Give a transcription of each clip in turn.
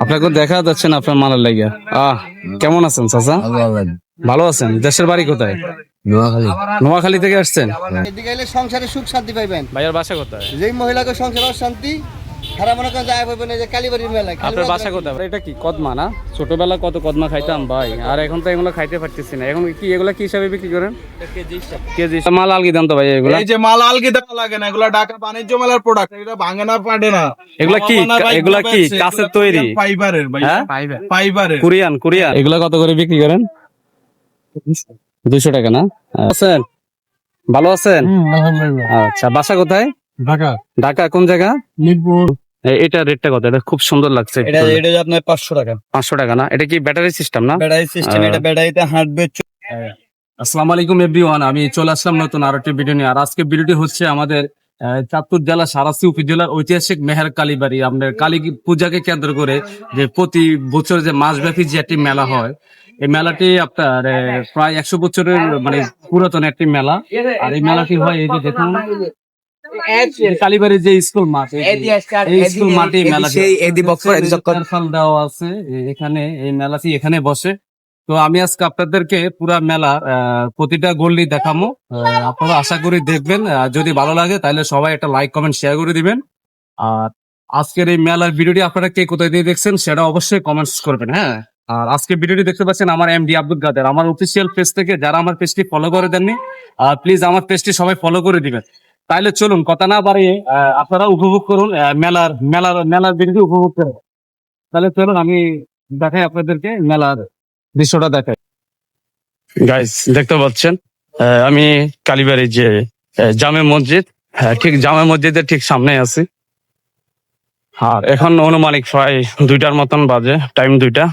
আপনাকে দেখা যাচ্ছে না আপনার মালার লাগিয়া আহ কেমন আছেন চাচা? ভালো আছেন। দেশের বাড়ি কোথায়? নোয়াখালী। নোয়াখালী থেকে আসছেন? এদিকে সংসারে সুখ শান্তি পাইবেন। ভাইয়ার বাসা কোথায়? যেই মহিলাকে সংসারে শান্তি খারাপ মনে করেন যায় পাইবেন যে কালীবাড়ির মেলা আপনার বাসা কোথায় এটা কি কদমা না? ছোটবেলা কত কদমা খাইতাম ভাই আর এখন তো এগুলো খাইতে পারতেছি না। এখন কি এগুলা কি হিসাবে বিক্রি করেন? কেজি মাল আলগি দাম তো ভাই এগুলা? এই যে মাল আলগি দেওয়া লাগে না এগুলা ঢাকা বাণিজ্য মেলার প্রোডাক্ট এটা ভাঙে না পারে না। এগুলা কি? এগুলা কি? কাছের তৈরি? ফাইবারের ভাই ফাইবারের কোরিয়ান কোরিয়ান এগুলা কত করে বিক্রি করেন? দুশো টাকা না? আছেন? ভালো আছেন? আচ্ছা বাসা কোথায়? ঢাকা। ঢাকা কোন জায়গা? মিরপুর। এটা রেটটা কত? এটা খুব সুন্দর লাগছে এটা এটা আপনার পাঁচশো টাকা। পাঁচশো টাকা না? এটা কি ব্যাটারি সিস্টেম না? Battery system. এটা ব্যাটারিতে হাঁটবে আসসালামু আলাইকুম এভরিওয়ান আমি চলে আসলাম নতুন আরও একটি ভিডিও নিয়ে। আর আজকে ভিডিওটি হচ্ছে আমাদের আহ, চাঁদপুর জেলা সারাসি উপজেলার ঐতিহাসিক মেহের কালীবাড়ি। আমাদের কালী পূজাকে কেন্দ্র করে যে প্রতি বছর যে মাসব্যাপী যে একটি মেলা হয় এই মেলাটি আপনার প্রায় একশো বছরের মানে পুরাতন একটি মেলা। আর এই মেলাটি হয় এই যে দেখুন কালীবাড়ির যে স্কুল মাঠ এই যে- এই স্কুল মাঠে এই ফল দেওয়া আছে এখানে এই মেলাটি এখানে বসে। তো আমি আজকে আপনাদেরকে পুরা মেলা প্রতিটা গোল্ডি দেখাবো আহ, আপনারা আশা করি দেখবেন। যদি ভালো লাগে তাহলে সবাই একটা লাইক কমেন্ট শেয়ার করে দিবেন। আর আজকের এই মেলার ভিডিওটি আপনারা কে কোথায় দিয়ে দেখছেন সেটা অবশ্যই কমেন্টস করবেন হ্যাঁ? আর আজকে ভিডিওটি দেখতে পাচ্ছেন আমার এমডি আব্দুল কাদের আমার অফিসিয়াল পেজ থেকে। যারা আমার পেজটি ফলো করে দেননি প্লিজ আমার পেজটি সবাই ফলো করে দিবেন। তাইলে চলুন কথা না বাড়িয়ে আপনারা উপভোগ করুন মেলার মেলার মেলার ভিডিওটি উপভোগ করুন। তাহলে চলুন আমি দেখাই আপনাদেরকে মেলার দৃশ্যটা দেখাই। গাইস দেখতে পাচ্ছেন আহ, আমি কালীবাড়ির যে জামে মসজিদ হ্যাঁ, ঠিক জামে মসজিদের ঠিক সামনে আছি। আর এখন অনুমানিক প্রায় দুইটার মতন বাজে টাইম দুইটা।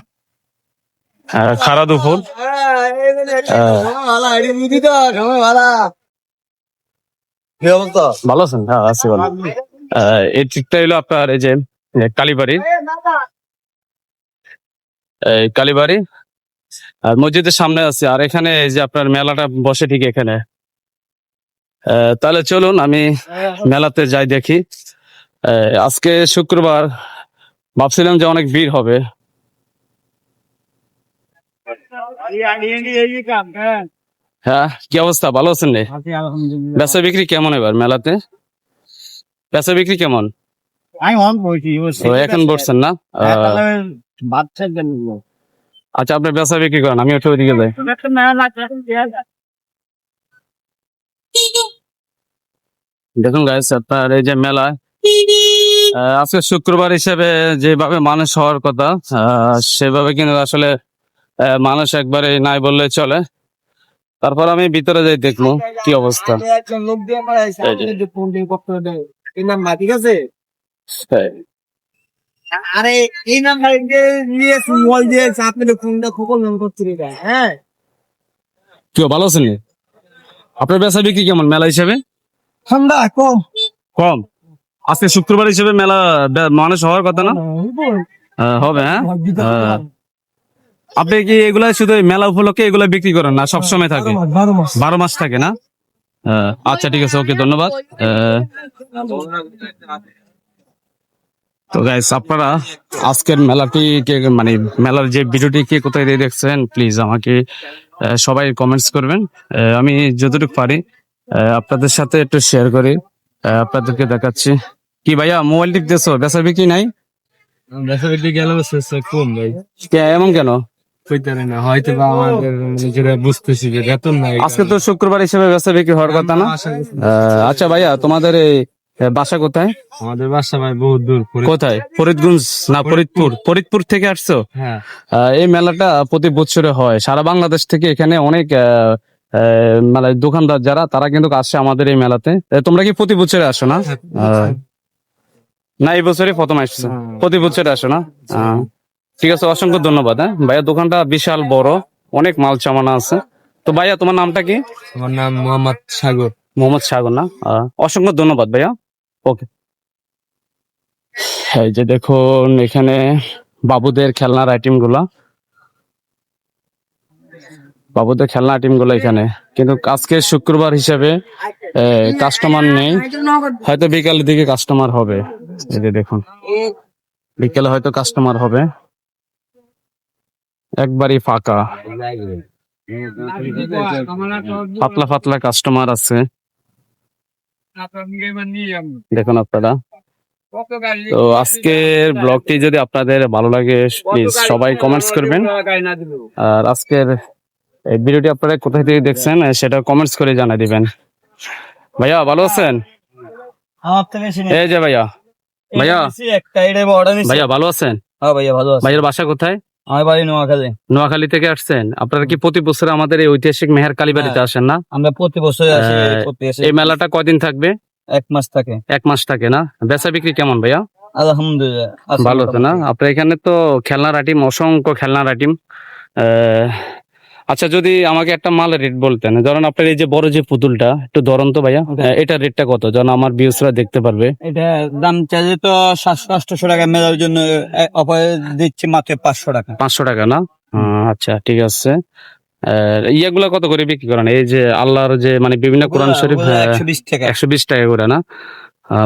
খারা দুপুর। কি অবস্থা? ভালো আছেন? হ্যাঁ আছি ভালো। এই হলো আপনার এই যে এই কালীবাড়ি। আর মসজিদের সামনে আছে। আর এখানে এই যে আপনার মেলাটা বসে ঠিক এখানে। আহ, তাহলে চলুন আমি মেলাতে যাই দেখি। আজকে শুক্রবার। ভাবছিলাম যে অনেক ভিড় হবে। হ্যাঁ কি অবস্থা? ভালো আছেন রে বেচা বিক্রি কেমন এবার মেলাতে? বেচা বিক্রি কেমন? এখন বসছেন না? আচ্ছা আপনি বেচা বিক্রি করেন আমি একটু ওইদিকে যাই। দেখুন গাইস আপনার এই যে মেলা আজকে শুক্রবার হিসেবে যেভাবে মানুষ হওয়ার কথা আহ, সেভাবে কিন্তু আসলে আহ, মানুষ একবারে নাই বললে চলে। তারপর আমি ভিতরে যাই দেখব কি অবস্থা। ঠিক আছে? হ্যাঁ। আরে এই নাম্বার নিয়ে মোবাইল দিয়ে আপনি ফোনটা খোকল নাম করতে হ্যাঁ? কি ভালো আছেন? আপনার বেচা বিক্রি কেমন মেলা হিসেবে? ঠান্ডা কম। কম। আজকে শুক্রবার হিসেবে মেলা মানুষ হওয়ার কথা না? আহ, হবে হ্যাঁ? আপনি কি এগুলা শুধু মেলা উপলক্ষে এগুলা বিক্রি করেন না? সবসময় থাকে? বারো মাস থাকে না? আহ, আচ্ছা ঠিক আছে ওকে ধন্যবাদ। আহ, তো গাইস আপনারা আজকের মেলাটি কে মানে মেলার যে ভিডিওটি কে কোথায় দিয়ে দেখছেন প্লিজ আমাকে আহ, সবাই কমেন্টস করবেন। আহ, আমি যতটুকু পারি আপনাদের সাথে একটু শেয়ার করি। আহ, আপনাদেরকে দেখাচ্ছি। কি ভাইয়া মোবাইল টিপতেছো? বেচা বিক্রি নাই? বেসরকারি গেল কম ভাই। কে, এমন কেন? কইতে না হয়তো বা আমাদের যেটা বুঝতেছি যে বেতন নাই আজকে তো শুক্রবার হিসেবে বেচা বিক্রি হওয়ার কথা না? আহ, আচ্ছা ভাইয়া তোমাদের এই বাসা কোথায়? আমাদের বাসা ভাই বহুত দূর কোথায়? ফরিদগঞ্জ না ফরিদপুর। ফরিদপুর? থেকে আসছো? হ্যাঁ। আহ, এই মেলাটা প্রতি বছরে হয়। সারা বাংলাদেশ থেকে এখানে অনেক আহ, আহ, মানে দোকানদার যারা তারা কিন্তু আসে আমাদের এই মেলাতে। তোমরা কি প্রতি বছরে আসো না? আহ, না এই বছরই প্রথম আসছো। প্রতি বছরে আসো না? আহ, ঠিক আছে অসংখ্য ধন্যবাদ হ্যাঁ। ভাইয়া দোকানটা বিশাল বড় অনেক মাল চামানা আছে। তো ভাইয়া তোমার নামটা কি? আমার নাম মোহাম্মদ সাগর। মোহাম্মদ সাগর না? অসংখ্য ধন্যবাদ ভাইয়া। ওকে। এই যে দেখুন এখানে বাবুদের খেলনার আইটেমগুলা বাবুদের খেলনা আইটেমগুলো এখানে। কিন্তু আজকে শুক্রবার হিসাবে কাস্টমার নেই। হয়তো বিকালের দিকে কাস্টমার হবে। এই যে দেখুন বিকেলে হয়তো কাস্টমার হবে। একবারই ফাঁকা। পাতলা পাতলা কাস্টমার আছে। দেখুন আপনারা। তো আজকের ব্লগটি যদি আপনাদের ভালো লাগে প্লিজ সবাই কমেন্টস করবেন। আর আজকের এই ভিডিওটি আপনারা কোথায় থেকে দেখছেন সেটা কমেন্টস করে জানিয়ে দিবেন। ভাইয়া ভালো আছেন? এই যে ভাইয়া। ভাইয়া। ভাইয়া ভালো আছেন? হ্যাঁ ভাইয়া ভালো আছে। ভাইয়ের বাসা কোথায়? আমার বাড়ি নোয়াখালী। নোয়াখালী থেকে আসছেন? আপনারা কি প্রতি বছর আমাদের এই ঐতিহাসিক মেহের কালীবাড়িতে আসেন না? আমরা প্রতি বছর আসি আসি। এই মেলাটা কয়দিন থাকবে? এক মাস থাকে। এক মাস থাকে না? বেচা বিক্রি কেমন ভাইয়া? আলহামদুলিল্লাহ ভালো তো না? আপনার এখানে তো খেলনার আইটিম অসংখ্য খেলনার আইটেম। আচ্ছা যদি আমাকে একটা মালের রেট বলতেন ধরেন আপনার এই যে বড় যে পুতুলটা একটু ধরন তো ভাইয়া এটার রেটটা কত? যেন আমার ভিউসরা দেখতে পারবে। এটা দাম চাইলে তো সাতশো আটশো টাকা মেলার জন্য অফার দিচ্ছি মাত্র পাঁচশো টাকা। পাঁচশো টাকা না? আচ্ছা ঠিক আছে। ইয়েগুলা কত করে বিক্রি করেন? এই যে আল্লাহর যে মানে বিভিন্ন কোরআন শরীফ হ্যাঁ, একশো বিশ টাকা। করে না?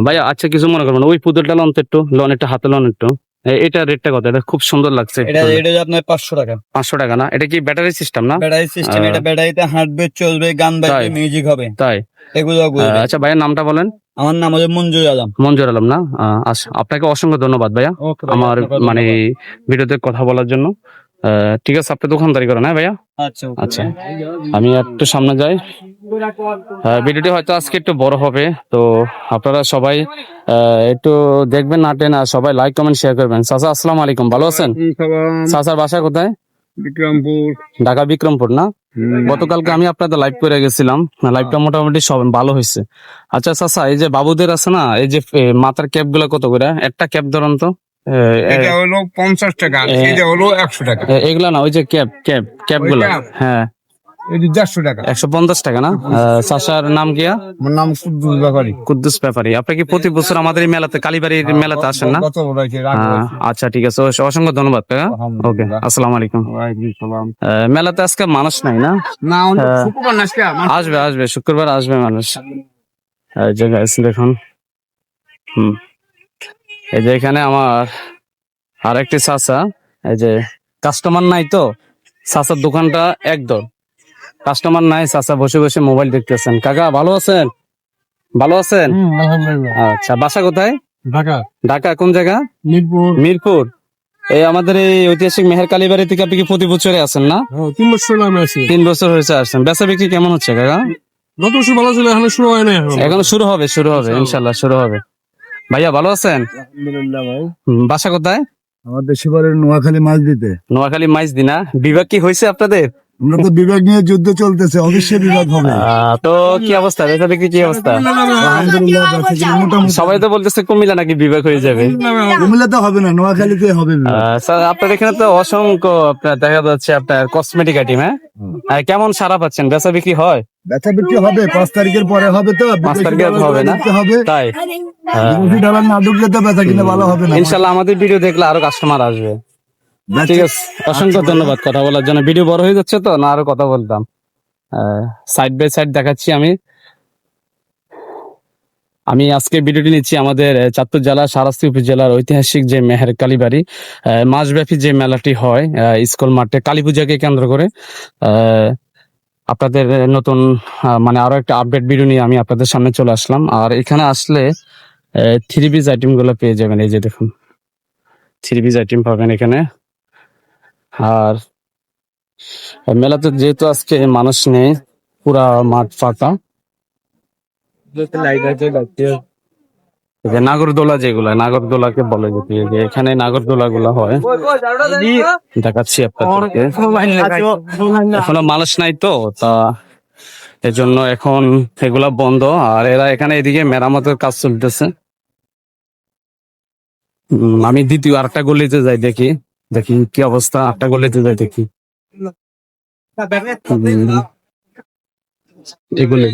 ভাইয়া আচ্ছা কিছু মনে করবেন। ওই পুতুলটা লন তো একটু লন একটু হাতে লন একটু। এটা রেটটা কত? এটা খুব সুন্দর লাগছে। এটা এটা আপনার পাঁচশো টাকা। পাঁচশো টাকা না? এটা কি ব্যাটারি সিস্টেম না? ব্যাটারি সিস্টেম এটা ব্যাটারিতে হাঁটবে চলবে গান বাজবে মিউজিক হবে। তাই। এগুলো গুলো আচ্ছা ভাইয়ের নামটা বলেন। আমার নাম হচ্ছে মঞ্জুর আলম। মঞ্জুর আলম না? আচ্ছা আপনাকে অসংখ্য ধন্যবাদ ভাইয়া। আমার মানে ভিডিওতে কথা বলার জন্য। ঠিক আছে আপনি দোকানদারি করেন হ্যাঁ ভাইয়া? আচ্ছা আচ্ছা আমি একটু সামনে যাই। ভিডিওটি হয়তো আজকে একটু বড় হবে তো আপনারা সবাই একটু দেখবেন না টেন আর সবাই লাইক কমেন্ট শেয়ার করবেন। চাচা আসসালামু আলাইকুম ভালো আছেন? চাচার বাসা কোথায়? বিক্রমপুর। ঢাকা বিক্রমপুর না? গতকালকে আমি আপনাদের লাইভ করে গেছিলাম। লাইভটা মোটামুটি সব ভালো হয়েছে। আচ্ছা চাচা এই যে বাবুদের আছে না এই যে মাথার ক্যাপগুলা কত করে? একটা ক্যাপ ধরুন তো। এটা হলো পঞ্চাশ টাকা এটা হলো একশো টাকা। এগুলা না ওই যে ক্যাপ ক্যাপ ক্যাপগুলা? হ্যাঁ। দেড়শো টাকা। একশো পঞ্চাশ টাকা না? নাম গিয়া আমার নাম কুদ্দুস ব্যাপারী। কুদ্দুস ব্যাপারী। আপনি কি প্রতি বছর আমাদের এই মেলাতে কালীবাড়ির মেলাতে আসেন না? আচ্ছা ঠিক আছে। অস- অসংখ্য ধন্যবাদ কাকা। ওকে। আসসালামু আলাইকুম। মেলাতে আজকে মানুষ নাই না? না হ্যাঁ। শুক্রবার আসবে আসবে শুক্রবার আসবে মানুষ। দেখুন। হুম। এই যে এখানে আমার আরেকটি চাচা এই যে কাস্টমার নাই তো চাচার দোকানটা একদম। কাস্টমার নাই চাচা বসে বসে মোবাইল দেখতেছেন। কাকা ভালো আছেন? ভালো আছেন? আচ্ছা বাসা কোথায়? ঢাকা। ঢাকা কোন জায়গা? মিরপুর। মিরপুর। এই আমাদের এই ঐতিহাসিক মেহের কালীবাড়ি থেকে আপনি কি প্রতি বছরে আছেন না? তিন বছর আমি আছি। তিন বছর হয়েছে আসছেন। বেচা বিক্রি কেমন হচ্ছে কাকা? গত বছর ভালো ছিল এখন শুরু হয় না এখন শুরু হবে শুরু হবে ইনশাল্লাহ শুরু হবে। ভাইয়া ভালো আছেন? আলহামদুলিল্লাহ ভাই। বাসা কোথায়? আমাদের নোয়াখালী মাছ দিতে। নোয়াখালী মাছ দিনা। বিভাগ কি হয়েছে আপনাদের? আমরা তো বিভাগ নিয়ে যুদ্ধ চলতেছে অবশ্যই বিভাগ হবে। তো কি অবস্থা? বেচা বিক্রি কি অবস্থা? আলহামদুলিল্লাহ মোটামুটি। সবাই তো বলতেছে কুমিল্লা নাকি বিভাগ হয়ে যাবে। কুমিল্লাতে হবে না নোয়াখালীতে হবে। স্যার আপনার এখানে তো অসংখ্য আপনার দেখা যাচ্ছে আপনার কসমেটিক আইটেম হ্যাঁ? কেমন সারা পাচ্ছেন? বেচা বিক্রি হয়? বেচা বিক্রি হবে পাঁচ তারিখের পরে হবে তো পাঁচ তারিখে বিদেশি হবে না? হবে। তাই? না ঢুকলে তো বেচা কিনা ভালো হবে না। ইনশাল্লাহ আমাদের ভিডিও দেখলে আরও কাস্টমার আসবে। ঠিক আছে অসংখ্য ধন্যবাদ কথা বলার জন্য। ভিডিও বড় হয়ে যাচ্ছে তো? না আরও কথা বলতাম। সাইড বাই সাইড দেখাচ্ছি আমি। আমি আজকে ভিডিওটি নিচ্ছি আমাদের চাঁদপুর জেলা সারাস্তি উপজেলার ঐতিহাসিক যে মেহের কালীবাড়ি মাসব্যাপী যে মেলাটি হয় স্কুল মাঠে কালী পূজাকে কেন্দ্র করে। আহ, আপনাদের নতুন মানে আরও একটা আপডেট ভিডিও নিয়ে আমি আপনাদের সামনে চলে আসলাম। আর এখানে আসলে থ্রি পিস আইটেমগুলো পেয়ে যাবেন। এই যে দেখুন থ্রি পিস আইটেম পাবেন এখানে। আর মেলাতে যেহেতু আজকে মানুষ নেই, পুরা মাঠ ফাঁকা। নাগরদোলা যেগুলা, নাগরদোলাকে বলে যে এখানে নাগরদোলা গুলা হয়। দেখাচ্ছি আপনাদেরকে। এখনও মানুষ নাই তো, তা এজন্য এখন এগুলা বন্ধ। আর এরা এখানে এদিকে মেরামতের কাজ চলতেছে। আমি দ্বিতীয় আরেকটা গলিতে যাই দেখি। দেখি কি অবস্থা আরেকটা গলিতে যাই দেখি। দেখি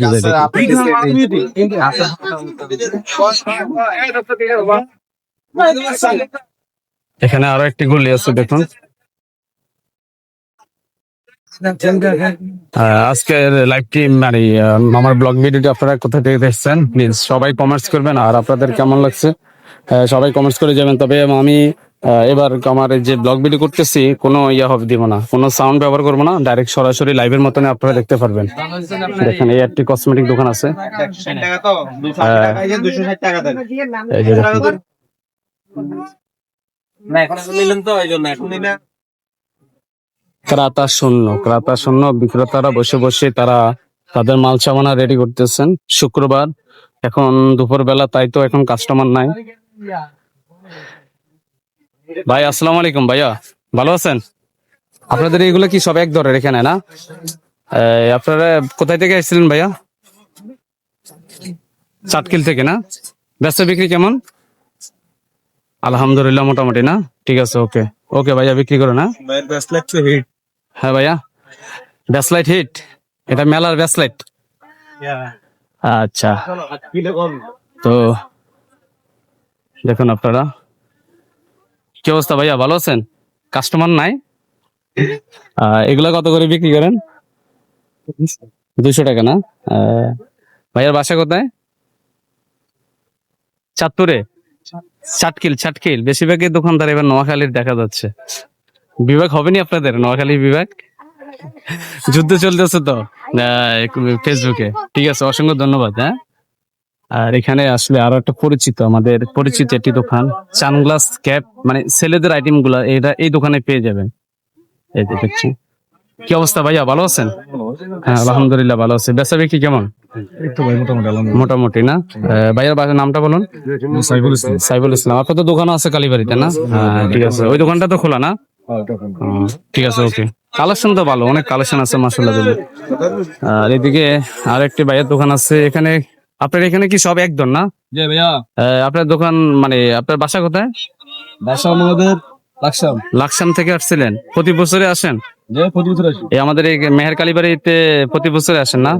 এখানে আরও একটি গলি আছে দেখুন। আহ, আজকের লাইভটি মানে আমার ব্লগ ভিডিওটি আপনারা কোথা থেকে দেখছেন? প্লিজ সবাই কমেন্টস করবেন। আর আপনাদের কেমন লাগছে? সবাই কমেন্টস করে যাবেন। তবে আমি এবার আমার যে ব্লগ ভিডিও করতেছি, কোনো ইয়া হবে, দিব না। কোনো সাউন্ড ব্যবহার করব না ডাইরেক্ট সরাসরি লাইভের মতন আপনারা দেখতে পারবেন। দেখেন, এই একটি কসমেটিক দোকান আছে। ক্রাতা শূন্য ক্রাতা শূন্য বিক্রেতারা বসে বসে তারা তাদের মাল সামানা রেডি করতেছেন। শুক্রবার, এখন দুপুর বেলা তাই তো এখন কাস্টমার নাই। ভাই আসসালামু আলাইকুম ভাইয়া। ভালো আছেন? আপনাদের এগুলো কি সব এক দরের এখানে না? আপনারা কোথায় থেকে এসেছিলেন ভাইয়া? চাটকিল থেকে না? ব্যবসা বিক্রি কেমন? আলহামদুলিল্লাহ মোটামুটি না? ঠিক আছে ওকে। ওকে ভাইয়া বিক্রি করো না? হ্যাঁ ভাইয়া। ব্যাসলাইট হিট এটা মেলার ব্যাসলাইট আচ্ছা। তো দেখুন আপনারা। কি অবস্থা ভাইয়া? ভালো আছেন? কাস্টমার নাই? এগুলা কত করে বিক্রি করেন? দুশো টাকা না? ভাইয়ার বাসা কোথায়? চাঁদপুরে? চাটকিল চাটকিল। বেশিরভাগই দোকানদার এবার নোয়াখালীর দেখা যাচ্ছে। বিভাগ হবে নি আপনাদের? নোয়াখালী বিভাগ? যুদ্ধ চলতেছে তো? ফেসবুকে ঠিক আছে অসংখ্য ধন্যবাদ হ্যাঁ? আর এখানে আসলে আরও একটা পরিচিত আমাদের পরিচিত একটি দোকান সানগ্লাস ক্যাপ মানে ছেলেদের আইটেমগুলা এটা এই দোকানে পেয়ে যাবেন। এই যে দেখছি। কি অবস্থা ভাইয়া ভালো আছেন? হ্যাঁ আলহামদুলিল্লাহ ভালো আছে। বেচা বিক্রি কেমন? মোটামুটি না? আহ, ভাইয়ার বাসার নামটা বলুন। সাইফুল ইসলাম। সাইবুল ইসলাম। আপনার তো দোকানও আছে কালীবাড়িতে না? হ্যাঁ ঠিক আছে। ওই দোকানটা তো খোলা না? ঠিক আছে ওকে। কালেকশন তো ভালো অনেক কালেকশন আছে মাসাল্লাহ আর এদিকে আরেকটি ভাইয়ের দোকান আছে। এখানে আপনার এখানে কি সব একদম না? যে ভাইয়া। আপনার দোকান মানে আপনার বাসা কোথায়? বাসা আমাদের লাকসাম। লাকসাম থেকে আসছিলেন। প্রতি বছরে আসেন? প্রতি বছর আসি। এই আমাদের এই মেহের কালীবাড়িতে প্রতি বছরে আসেন না?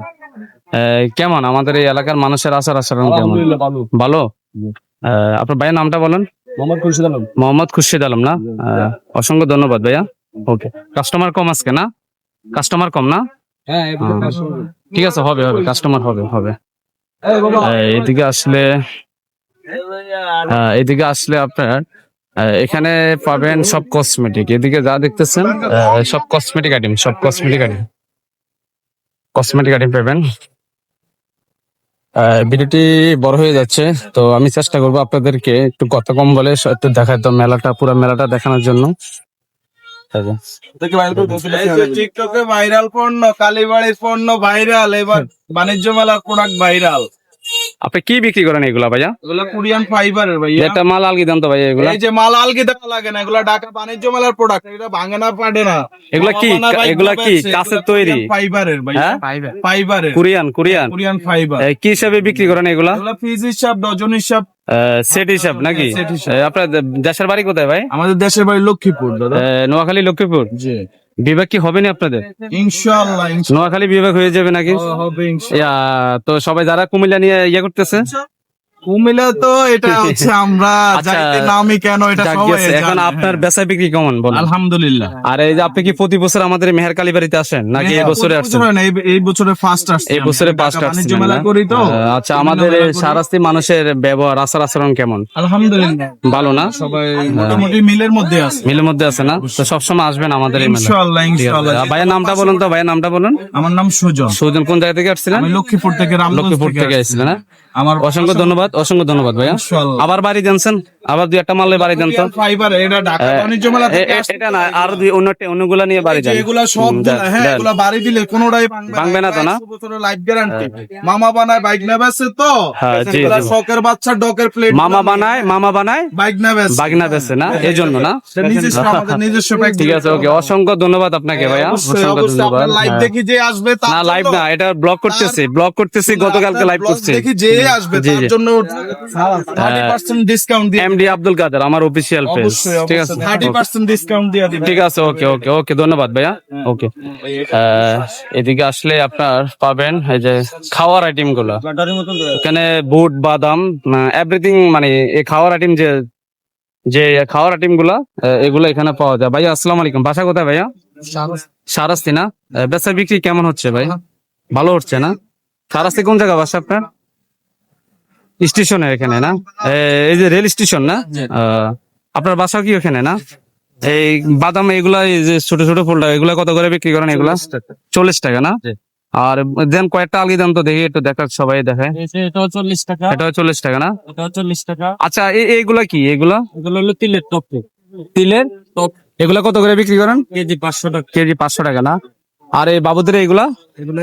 কেমন? আমাদের এই এলাকার মানুষের আচার আচরণ কেমন? ভালো। ভালো? আপনার ভাইয়ের নামটা বলেন। মোহাম্মদ খুরশিদ আলম। মোহাম্মদ খুরশিদ আলম না? অসংখ্য ধন্যবাদ ভাইয়া। ওকে। কাস্টমার কম আজকে না? কাস্টমার কম না? হ্যাঁ ঠিক আছে হবে হবে। কাস্টমার হবে হবে। এদিকে আসলে আহ, এদিকে আসলে আপনার এখানে পাবেন সব কসমেটিক এদিকে যা দেখতেছেন সব কসমেটিক আইটেম সব কসমেটিক আইটেম কসমেটিক আইটেম পাবেন। ভিডিওটি বড় হয়ে যাচ্ছে তো আমি চেষ্টা করব আপনাদেরকে একটু কথা কম বলে একটু দেখাতো মেলাটা পুরো মেলাটা দেখানোর জন্য। টিকটকে ভাইরাল পণ্য কালীবাড়ির পণ্য ভাইরাল এবার বাণিজ্য মেলার প্রোডাক্ট ভাইরাল আপনি কি বিক্রি করেন এগুলা ভাইয়া? এগুলো কোরিয়ান ফাইবারের ভাইয়া। একটা মাল আলগি দেন তো ভাইয়া এগুলা? এই যে মাল আলগি দেওয়া লাগে না এগুলা ঢাকা বাণিজ্য মেলার প্রোডাক্ট এটা ভাঙে না পারে না। এগুলা কি? এগুলা কি? তৈরি? ফাইবারের ভাইয়া। হ্যাঁ? ফাইবারের কোরিয়ান কোরিয়ান কোরিয়ান ফাইবার কি হিসাবে বিক্রি করেন এগুলা? এগুলা পিস হিসাব ডজন হিসাব। সেট হিসাব নাকি? আপনার দেশের বাড়ি কোথায় ভাই? আমাদের দেশের বাড়ি লক্ষ্মীপুর দাদা। নোয়াখালী লক্ষ্মীপুর? জি। বিভাগ কি হবে না আপনাদের? ইনশাআল্লাহ নোয়াখালী বিভাগ হয়ে যাবে নাকি? হবে তো সবাই যারা কুমিল্লা নিয়ে ইয়ে করতেছে? কুমিল্লা তো এটা হচ্ছে আমরা আচ্ছা, যাইতে নামই কেন এটা সবাই এখন আপনার হ্যাঁ। বেচা বিক্রি কেমন বলেন? আলহামদুলিল্লাহ। আর এই যে আপনি কি প্রতি বছর আমাদের মেহের আসেন? নাকি এই হ্যাঁ, বছরে আসছেন? এই- বছরে ফার্স্ট আসছে এই বছরে বাণিজ্য মেলা করি তো। আচ্ছা আমাদের। সারাস্তি মানুষের ব্যবহার আচার আচরণ কেমন? আলহামদুলিল্লাহ। ভালো না? সবাই মোটামুটি মিলের মধ্যে আছে। মিলের মধ্যে আছে না? তো সবসময় আসবেন আমাদের এই মেলা ইনশাআল্লাহ ইনশাআল্লাহ। ভাইয়ের নামটা বলুন তো ভাইয়ের নামটা বলুন। আমার নাম সুজন। সুজন কোন জায়গা থেকে আসছিলেন? আমি লক্ষ্মীপুর থেকে রামগঞ্জ লক্ষ্মীপুর থেকে থেকে আসছিলেন না? আমার অসংখ্য ধন্যবাদ অসংখ্য ধন্যবাদ ভাইয়া। আবার বাড়ি জানছেন? আবার দুই একটা মারলে বাড়ি দেন তো। ফাইবার এটা ঢাকা বাণিজ্য মেলা থেকে এটা না আর দুই অন্যটা অন্যগুলা নিয়ে বাড়ি এগুলা সব হ্যাঁ এগুলা বাড়ি দিলে কোনোটাই ভাঙবে ভাঙবে না তো না? লাইফ গ্যারান্টি মামা বানায় বাইক না বেচে তো? হ্যাঁ, এগুলা শখের বাচ্চা ডকের প্লেট মামা বানায় মামা বানায় বাইক না বেচে। বেছে না এই জন্য না? নিজস্ব আমাদের নিজস্ব ঠিক আছে ওকে অসংখ্য ধন্যবাদ আপনাকে ভাইয়া। অসংখ্য ধন্যবাদ। লাইভ হ্যাঁ। দেখি যে আসবে তার না লাইভ না এটা ব্লগ করতেছি ব্লগ করতেছি গতকালকে লাইভ করছি। দেখি যে আসবে তার জন্য 30% ডিসকাউন্ট দিয়ে এমডি আব্দুল কাদের আমার অফিসিয়াল পেজ ঠিক আছে? 30% ডিসকাউন্ট দিয়ে দিবেন। ঠিক আছে ওকে ওকে ওকে ধন্যবাদ ভাইয়া। ওকে এদিকে আসলে আপনার পাবেন এই যে খাওয়ার আইটেমগুলো এখানে বুট বাদাম এভরিথিং মানে এই খাওয়ার আইটেম যে যে খাওয়ার আইটেমগুলা এগুলো এখানে পাওয়া যায়। ভাইয়া আসসালামু আলাইকুম। বাসা কোথায় ভাইয়া? সারাস্তি না? বেচা বিক্রি কেমন হচ্ছে ভাই? ভালো হচ্ছে না? সারাস্তি কোন জায়গা বাসা আপনার? স্টেশনের এখানে না? এই যে রেল স্টেশন না? আপনার বাসা কি ওখানে না? এই বাদাম এগুলা এই যে ছোট ছোট ফুলটা এগুলা কত করে বিক্রি করেন এগুলা? চল্লিশ টাকা। না? আর দেন কয়েকটা আলগি দাম তো দেখি একটু দেখার সবাই দেখে। এটাও চল্লিশ টাকা। এটা চল্লিশ টাকা না? এটাও চল্লিশ টাকা। আচ্ছা এই এইগুলা কি এগুলা? এগুলো হলো তিলের টপ। তিলের টপ। এগুলা কত করে বিক্রি করেন? কেজি পাঁচশো টাকা। কেজি পাঁচশো টাকা না? আর এই বাবুদের এগুলা? এগুলো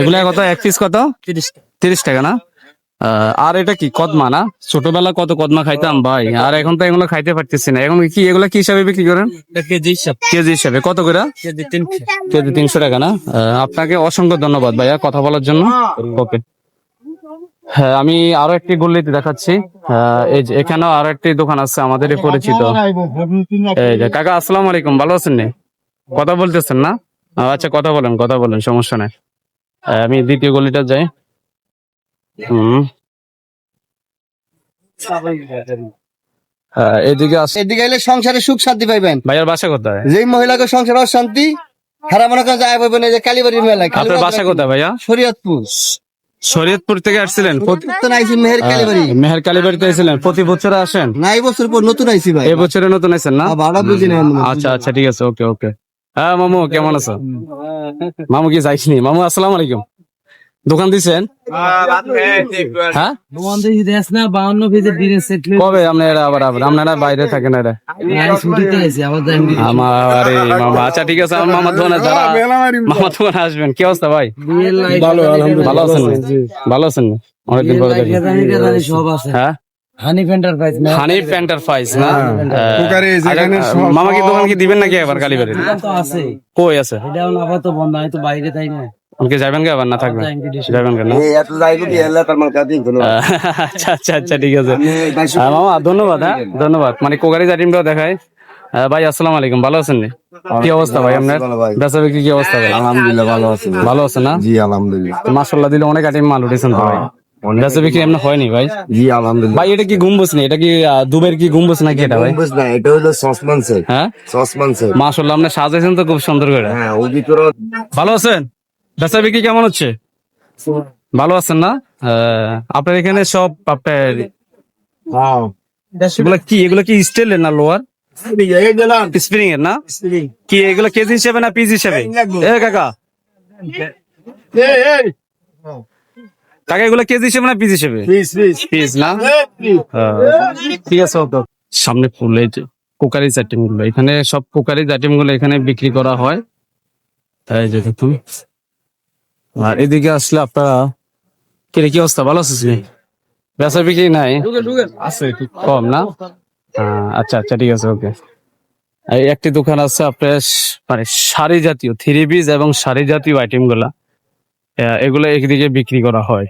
এগুলা কত? এক পিস কত? তিরিশ টাকা না? আর এটা কি কদমা না? ছোটবেলা কত কদমা খাইতাম ভাই আর এখন তো এগুলো খাইতে পারতেছি না। এখন কি এগুলা কি হিসাবে বিক্রি করেন? কেজি হিসাব। কেজি হিসাবে। কত করে? কেজি তিনশো। টাকা না? আপনাকে অসংখ্য ধন্যবাদ ভাইয়া কথা বলার জন্য। ওকে। হ্যাঁ আমি আরও একটি গল্লিতে দেখাচ্ছি। এই যে এখানেও আরও একটি দোকান আছে আমাদের পরিচিত। এই যে কাকা আসসালাম আলাইকুম ভালো আছেন নি? কথা বলতেছেন না? আচ্ছা কথা বলেন কথা বলেন সমস্যা নাই। আমি দ্বিতীয় গলিটা যাই। হুম। হ্যাঁ, এদিকে আস এদিকে এলে সংসারে সুখ শান্তি পাইবেন। ভাইয়ার বাসা কোথায়? যেই মহিলাকে সংসারে অশান্তি হারা মনে করেন যায় পাইবেন এই যে কালীবাড়ির মেলায় আপনার বাসা কোথায় ভাইয়া? শরীয়তপুর। শরীয়তপুর থেকে আসছিলেন? মেহের কালীবাড়ি। মেহের কালীবাড়িতে এসেছিলেন প্রতি বছর আসেন? না এই বছর পর নতুন আইছি ভাই। এই বছরে নতুন আছেন না? ভাড়া বুঝি না আচ্ছা আচ্ছা ঠিক আছে ওকে ওকে। হ্যাঁ মামু কেমন আছো? মামু কি যাইসনি? মামু আসসালামু আলাইকুম। দোকান দিছেন হ্যাঁ? দোকান থেকে দেশ না বাউন্ন কেজি দিনের সেট কবে? আপনারা আবার আবার আপনারা বাইরে থাকেন এরা। ছুটিতে আছে আবার আমার আরে মামা। আচ্ছা ঠিক আছে আমার মামার দোকানে যারা মামার দোকানে আসবেন। কি অবস্থা ভাই? ভালো ভালো আছেন ভালো আছেন? অনেকদিন পরে দেখি সব আছে হ্যাঁ? হানি পেন্টার না? হানিফ এন্টারপ্রাইজ না? কুকারি যেখানে মামা কি দোকান কি দিবেন নাকি এবার কালীবাড়ি তো আছে। কই আছে? এটা আপাতত বন্ধ আমি তো বাইরে তাই না? ওকে যাবেন কে আবার না থাকবেন যাবেন কেন আচ্ছা আচ্ছা আচ্ছা ঠিক আছে মামা ধন্যবাদ হ্যাঁ ধন্যবাদ মানে কোকারি জাটিমটাও দেখায় ভাই আসসালামু আলাইকুম ভালো আছেন কি অবস্থা ভাই আপনার বেচা বিক্রি কি অবস্থা ভাই আলহামদুলিল্লাহ ভালো আছে ভালো আছে না জি আলহামদুলিল্লাহ মাসাল্লাহ দিলে অনেক আইটেম মাল উঠেছেন তো ভাই বেচা বিক্রি এমনি হয়নি ভাই জি আলহামদুলিল্লাহ ভাই এটা কি গুম্বুজ নি এটা কি দুবের কি গুম্বুজ নাকি এটা ভাই বুঝ না এটা হলো সসমান সেট হ্যাঁ সসমান সেট মাসাল্লাহ আপনি সাজাইছেন তো খুব সুন্দর করে হ্যাঁ ও ভিতরে ভালো আছেন বেচা বিক্রি কেমন হচ্ছে? ভালো আছেন না? আপনার এখানে সব আপনার হ্যাঁ। এগুলো কি এগুলো কি স্টিলের না লোয়ার স্প্রিং এর না। কি এগুলো কেজি হিসেবে না পিস হিসেবে? এ কাকা। কাকা এগুলো কেজি হিসেবে না পিস হিসেবে? পিস না? ঠিক আছে সামনে ফুল কুকারিজ আইটেমগুলো এখানে সব কুকারিজ আইটেমগুলো এখানে বিক্রি করা হয়। তাই যে দেখুন। আর এদিকে আসলে আপনারা কি রে, কি অবস্থা? ভালো আছিস নি? বেচা বিক্রি নাই? আছে কম না? আচ্ছা আচ্ছা ঠিক আছে ওকে একটি দোকান আছে আপনার মানে শাড়ি জাতীয় থ্রি পিস এবং শাড়ি জাতীয় আইটেমগুলা এগুলো একদিকে বিক্রি করা হয়।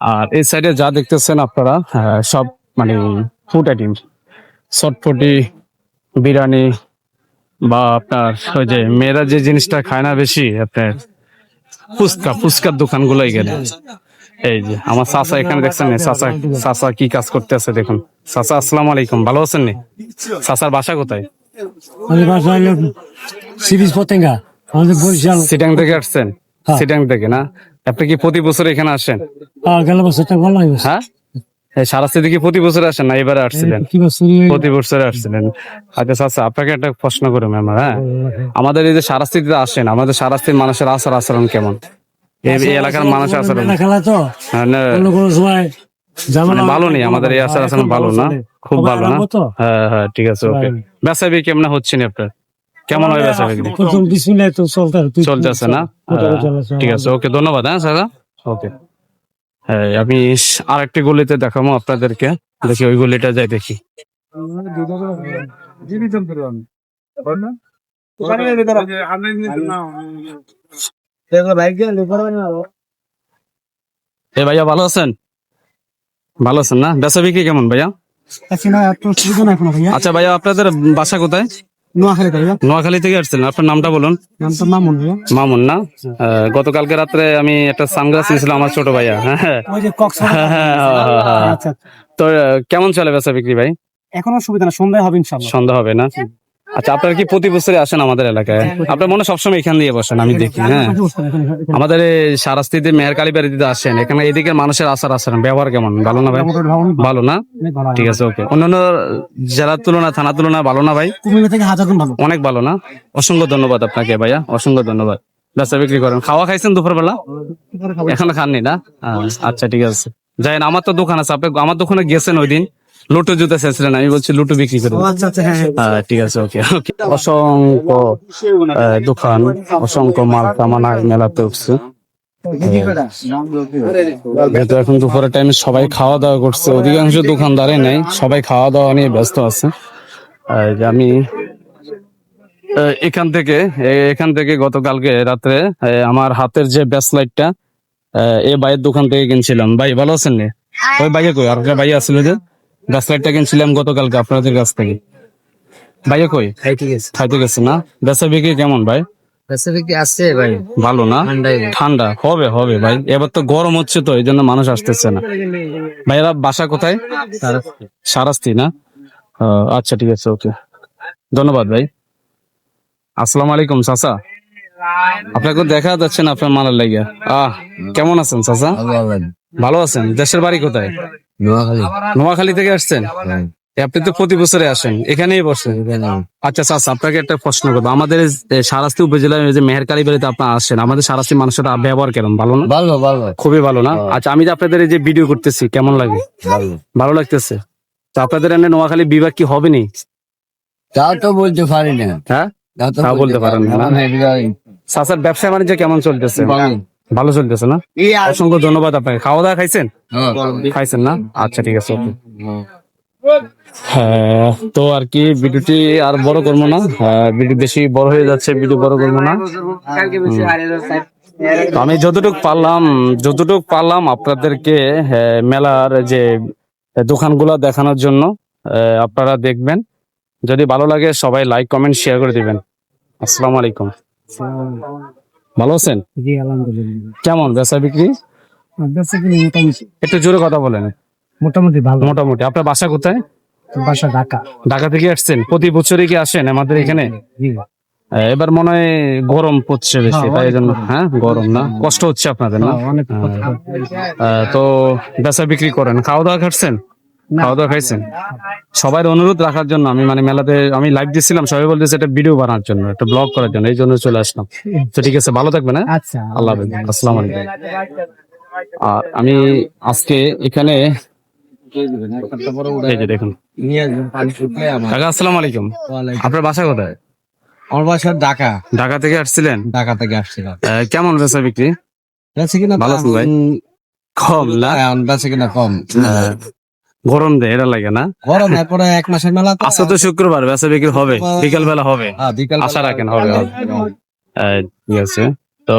আর এই সাইডে যা দেখতেছেন আপনারা সব মানে ফুড আইটেম। চটপটি বিরিয়ানি বা আপনার ওই যে মেয়েরা যে জিনিসটা খায় না বেশি আপনার ফুচকা ফুচকার দোকানগুলো এখানে। এই যে আমার চাচা এখানে দেখছেন চাচা চাচা কি কাজ করতে আছে দেখুন। চাচা আসসালাম আলাইকুম। ভালো আছেন নি? চাচার বাসা কোথায়? আমাদের সিরিজ পতেঙ্গা। আমাদের বরিশাল। সিটাং থেকে আসছেন? সিটাং থেকে না? আপনি কি প্রতি বছর এখানে আসেন? গেল হ্যাঁ? এই সারা কি প্রতি বছর আসেন না এবারে আসছিলেন। প্রতি বছর আসছিলেন। আচ্ছা চাচা আপনাকে একটা প্রশ্ন করি ম্যাম হ্যাঁ? আমাদের এই যে সারাস্তিতে আসেন আমাদের সারাস্তির মানুষের আচার আচরণ কেমন? এই এলাকার আচরণ তো। হ্যাঁ, মানে ভালো নেই আমাদের এই আচার আচরণ ভালো না? খুব ভালো না? হ্যাঁ হ্যাঁ ঠিক আছে ওকে। কেমন হচ্ছে না আপনার? কেমন হয় চলতে চলতেছে না? হ্যাঁ, ঠিক আছে ওকে ধন্যবাদ হ্যাঁ স্যার। ওকে। হ্যাঁ আমি আর একটি গলিতে দেখাবো আপনাদেরকে। দেখি ওই গলিটা যাই দেখি। এ ভাইয়া, ভালো আছেন? ভালো আছেন না? বেচা বিক্রি কেমন ভাইয়া? আচ্ছা ভাইয়া, আপনাদের বাসা কোথায়? নোয়াখালী থেকে। আসছিলেন আপনার নামটা বলুন। মামুন মামুন না? গতকালকে রাত্রে আমি একটা সানগ্লাস নিয়েছিলাম আমার ছোট ভাইয়া। হ্যাঁ হ্যাঁ। হ্যাঁ, হ্যাঁ। আচ্ছা তো কেমন চলে বেচা বিক্রি ভাই? এখন সুবিধা না সন্ধ্যা হবে ইনশাল্লাহ সন্ধ্যা হবে না? আচ্ছা আপনারা কি প্রতি বছরই আসেন আমাদের এলাকায়? আপনার মনে সবসময় এখান দিয়ে বসেন আমি দেখি হ্যাঁ। আমাদের এই সারাস্তিতে মেহের কালী বাড়িতে আসেন এখানে এদিকে মানুষের আচার আচরণ ব্যবহার কেমন? ভালো না ভাই? ভালো না। ঠিক আছে ওকে। অন্যান্য জেলার তুলনা থানা তুলনা ভালো না ভাই? অনেক ভালো না? অসংখ্য ধন্যবাদ আপনাকে ভাইয়া অসংখ্য ধন্যবাদ। ব্যবসা বিক্রি করেন। খাওয়া খাইছেন দুপুর বেলা এখনও খাননি না? আচ্ছা ঠিক আছে। যাই আমার তো দোকান আছে আপনি আমার দোকানে গেছেন ওই দিন লুটো জুতা চেয়েছিলেন আমি বলছি লুটো বিক্রি করেন আচ্ছা আচ্ছা হ্যাঁ হ্যাঁ। আহ, ঠিক আছে ওকে ওকে। অসংখ্য দোকান অসংখ্য মাল কামানা মেলাতে উঠছে যেহেতু এখন দুপুরের টাইমে সবাই খাওয়া দাওয়া করছে অধিকাংশ দোকানদারে নেই সবাই খাওয়া দাওয়া নিয়ে ব্যস্ত আছে। আমি এখান থেকে এখান থেকে গতকালকে রাত্রে আমার হাতের যে ব্যাস লাইটটা এই ভাইয়ের দোকান থেকে কিনছিলাম। ভাই ভালো আছেন নি? ওই ভাইয়া কই? আর ভাইয়া আসছিল যে? ব্যাস লাইটটা কিনছিলাম গতকালকে আপনাদের কাছ থেকে। ভাইয়া কই? খাইতে গেছে খাইতে গেছে না? বেচা বিক্রি কেমন ভাই? রেসিপি আসছে ভাই। ভালো না? ঠান্ডা? হবে হবে ভাই। এবার তো গরম হচ্ছে তো এই জন্য মানুষ আসতেছে না। ভাইয়েরা বাসা কোথায়? সারাস্তি না? ও, আচ্ছা ঠিক আছে ওকে। ধন্যবাদ ভাই। আসসালামু আলাইকুম চাচা। আপনাকে দেখা যাচ্ছে না আপনার মালার লাগিয়া আহ কেমন আছেন চাচা? ভালো আছেন। দেশের বাড়ি কোথায়? নোয়াখালী। নোয়াখালী থেকে আসছেন? আপনি তো প্রতি বছরে আসেন। এখানেই বসেন? আচ্ছা চাচা আপনাকে একটা প্রশ্ন করব। আমাদের সারাস্তি উপজেলার যে মেহেরকালী বাড়িতে আপনার আসেন আমাদের সারাস্তি মানুষের ব্যবহার কেমন? ভালো না? ভালো ভালো। খুবই ভালো না? আচ্ছা আমি যে আপনাদের এই যে ভিডিও করতেছি কেমন লাগে? ভালো। ভালো লাগতেছে? তো আপনাদের এনে নোয়াখালী বিভাগ কি হবে নি? তাও তো বলতে পারি না। হ্যাঁ? তাও বলতে পারেন না, না? ব্যবসা বাণিজ্য কেমন চলতেছে? ভালো চলতেছে না? অসংখ্য ধন্যবাদ আপনাকে। খাওয়া দাওয়া খাইছেন? খাইছেন না? আচ্ছা ঠিক আছে হ্যাঁ। তো আর কি ভিডিওটি আর বড় করব না। হ্যাঁ, ভিডিও বেশি বড় হয়ে যাচ্ছে ভিডিও বড় করব না। আমি যতটুক পারলাম যতটুক পারলাম আপনাদেরকে হ্যাঁ, মেলার যে দোকানগুলো দেখানোর জন্য আহ, আপনারা দেখবেন। যদি ভালো লাগে সবাই লাইক কমেন্ট শেয়ার করে দিবেন। আসসালামু আলাইকুম। ভালো আছেন? জি আলহামদুলিল্লাহ। কেমন বেচা বিক্রি? বেচা কিনে মোটামুটি। একটু জোরে কথা বলেন। মোটামুটি ভালো। মোটামুটি। আপনার বাসা কোথায়? বাসা ঢাকা। ঢাকা থেকে আসছেন? প্রতি বছরই কি আসেন আমাদের এখানে? এবার মনে হয় গরম পড়ছে বেশি তাই জন্য হ্যাঁ গরম না? কষ্ট হচ্ছে আপনাদের না? অনেক তো বেচা বিক্রি করেন। খাওয়া দাওয়া খাচ্ছেন? খাওয়া দাওয়া খাইছেন? সবার অনুরোধ রাখার জন্য আমি মানে মেলাতে আমি লাইভ দিছিলাম সবাই বলতেছে একটা ভিডিও বানানোর জন্য একটা ব্লগ করার জন্য এই জন্য চলে আসলাম। তো ঠিক আছে ভালো থাকবেন হ্যাঁ? আচ্ছা আল্লাহ হাফেজ আসসালামু আলাইকুম। আর আমি আজকে এখানে এই যে দেখুন। কাকা আসসালামু আলাইকুম। আপনার বাসা কোথায়? আমার বাসা ঢাকা। ঢাকা থেকে আসছিলেন? ঢাকা থেকে আসছিলাম। কেমন বেচা বিক্রি বেঁচে কিনা ভালো আছেন ভাই? কম না? বেঁচে কিনা কম। গরম দেয় এটা লাগে না। গরম এরপরে এক মাসের মেলা তো আজকে তো শুক্রবার বেচা বিক্রি হবে বিকাল বেলা হবে। হ্যাঁ, আশা রাখেন, হবে। ঠিক আছে। তো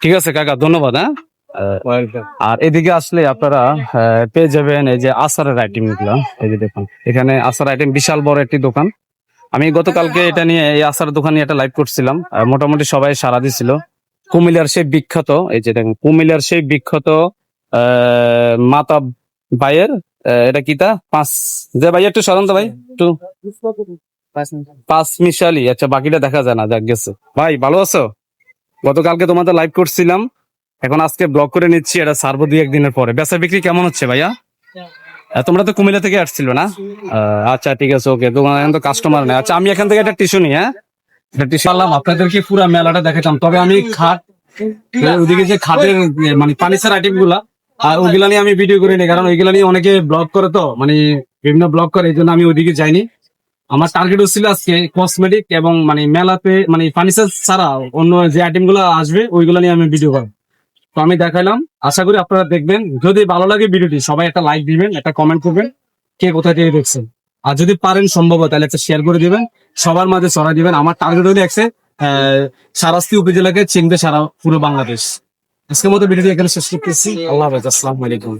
ঠিক আছে কাকা ধন্যবাদ হ্যাঁ? আর এদিকে আসলে আপনারা পেয়ে যাবেন এই যে আচারের আইটেমগুলা। এই যে দেখুন এখানে আচার আইটেম বিশাল বড় একটি দোকান। আমি গতকালকে এটা নিয়ে এই আচার দোকান নিয়ে একটা লাইভ করছিলাম। মোটামুটি সবাই সারা দিছিল। কুমিল্লার সেই বিখ্যাত এই যে দেখুন কুমিল্লার সেই বিখ্যাত আহ, মাতা ভাইয়ের আহ, এটা কিতা পাঁচ। যে ভাই, একটু সরান্ত ভাই, একটু। পাঁচ মিশালি। আচ্ছা বাকিটা দেখা যায় না, যাক, গেছে। ভাই, ভালো আছো? গতকালকে তোমাদের লাইভ করছিলাম। এখন আজকে ব্লক করে নিচ্ছি, এটা সারবো দুই একদিনের পরে। বেচা বিক্রি কেমন হচ্ছে ভাইয়া? তোমরা তো কুমিল্লা থেকে আসছিল না? আচ্ছা ঠিক আছে ওকে তোমার এখন তো কাস্টমার নেই। আচ্ছা আমি এখান থেকে একটা টিস্যু নিই হ্যাঁ? একটা টিস্যু আনলাম, আপনাদেরকে পুরো মেলাটা দেখাতাম। তবে আমি খাট ওদিকে যে খাটের মানে ফার্নিচার আইটেমগুলা আর ওইগুলা নিয়ে আমি ভিডিও করিনি কারণ ওইগুলা নিয়ে অনেকে ব্লগ করে তো মানে বিভিন্ন ব্লগ করে এই জন্য আমি ওইদিকে যাইনি। আমার টার্গেট হচ্ছিল আজকে কসমেটিক এবং মানে মেলাতে মানে ফার্নিচার ছাড়া অন্য যে আইটেমগুলো আসবে ওইগুলো নিয়ে আমি ভিডিও করব তো আমি দেখাইলাম। আশা করি আপনারা দেখবেন। যদি ভালো লাগে ভিডিওটি সবাই একটা লাইক দিবেন একটা কমেন্ট করবেন কে কোথায় থেকে দেখছেন। আর যদি পারেন সম্ভব তাহলে একটা শেয়ার করে দিবেন। সবার মাঝে ছড়াই দিবেন। আমার টার্গেট হলে একসে সারাস্তি উপজেলাকে চিনবে সারা পুরো বাংলাদেশ। আজকের মতো ভিডিওটি এখানে শেষ করতেছি। আল্লাহ হাফেজ আসসালামু আলাইকুম।